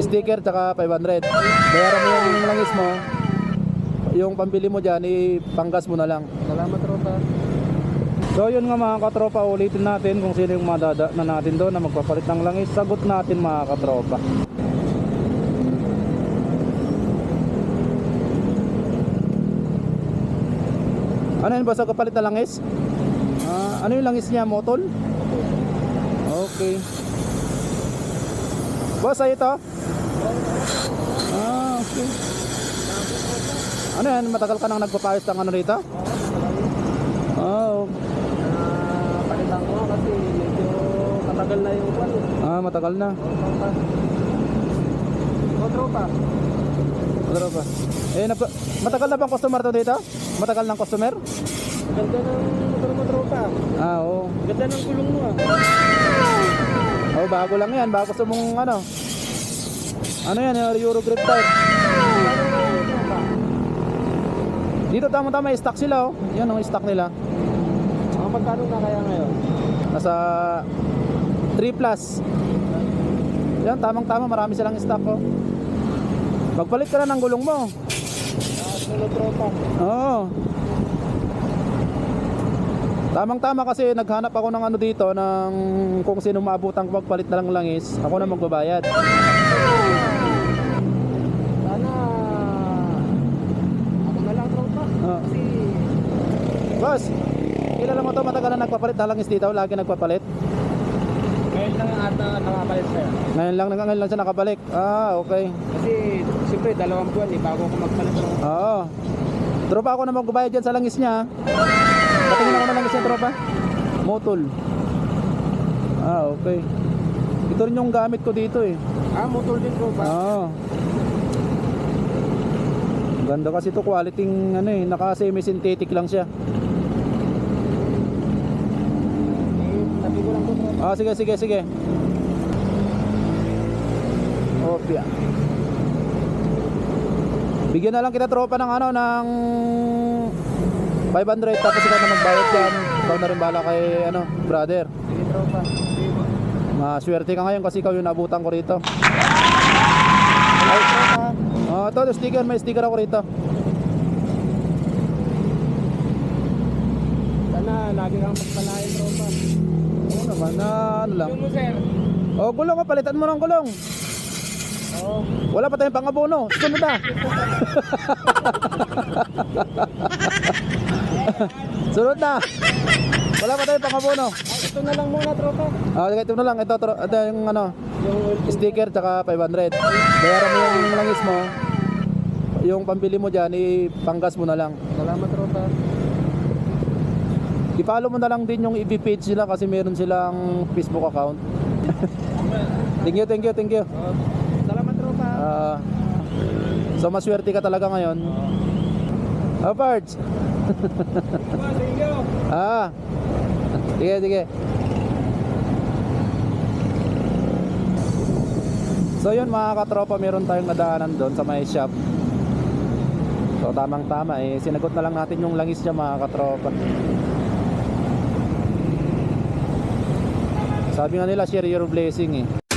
Sticker tsaka 500. Bayaran mo yung langis mo. Yung pambili mo dyan, ipanggas mo na lang. Salamat tropa. So yun nga mga katropa, ulitin natin kung sino yung madada na natin doon na magpapalit ng langis. Sagot natin mga katropa. Ano yun ba sa kapalit na langis? Ah, ano yung langis niya? Motol? Okay. Boss, sa'yo to? Ah, okay. Ano yan? Matagal ka nang nagpapayos ng ano rito? Oh, Ah, palitan ko kasi medyo katagal na yung kwan. eh. ah, matagal na. Tropa. O tropa. Ano ba? Eh, nap- matagal na bang customer to dito? Matagal ng customer? Ganda ng motor mo tropa. Ah, oo. Ganda ng gulong mo ah. Oh, bago lang yan. Bago gusto mong ano. Ano yan? Euro grip type. Dito tama-tama stock sila oh. Yan ang stock nila. Mga magkano na kaya ngayon? Nasa 3 plus. Yan, tamang-tama. Marami silang stock oh. Magpalit ka na ng gulong mo. Oo. Tamang-tama kasi naghanap ako ng ano dito ng kung sino maabutan ko magpalit na lang langis. Ako na magbabayad. Sana ako na lang tropa. Ah. Kasi Boss, kilala mo to matagal na nagpapalit ng langis dito, lagi nagpapalit. ngayon lang ata nakapalit sir. Ngayon lang ngayon lang siya nakabalik. Ah, okay. Kasi siyempre dalawang buwan eh bago ako magpalit. Oo. Tropa ako na magbabayad dyan sa langis niya. Patingin ako ng langis niya, tropa. Motol. Ah, okay. Ito rin yung gamit ko dito eh. Ah, motor din tropa. Oo. Ganda kasi to quality ano eh, naka semi synthetic lang siya. Eh, sabi ko lang po tropa. Ah, sige, sige, sige. Opya. Bigyan na lang kita tropa ng ano ng 500 tapos ikaw na magbayad diyan. Ikaw na rin bala kay ano, brother. Sige tropa. Maswerte ka ngayon kasi ikaw yung nabutan ko rito. Ay. Oh, ito, sticker, may sticker ako rito. Sana lagi kang. Oo naman, na ano lang. Yung mo sir. Oh, gulong ka, palitan mo ng gulong. Oo. Wala pa tayong pangabono. Sunod na. Sunod na. Wala pa tayong pangabono. Ah, ito na lang muna tropa. Ah, okay, ito na lang. Ito, tro- ito yung ano, sticker tsaka 500. Bayaran mo yung langis mo. Yung pambili mo dyan, ipanggas mo na lang. Salamat tropa. I-follow mo na lang din yung EB page nila kasi meron silang Facebook account. thank you, thank you, thank you. Oh, salamat tropa. Ah, so maswerte ka talaga ngayon. Oh, parts. Thank you. Ah. Sige, sige. So yun mga katropa, meron tayong nadaanan doon sa may shop. So tamang tama eh, sinagot na lang natin yung langis niya mga katropa. Sabi nga nila share your blessing eh.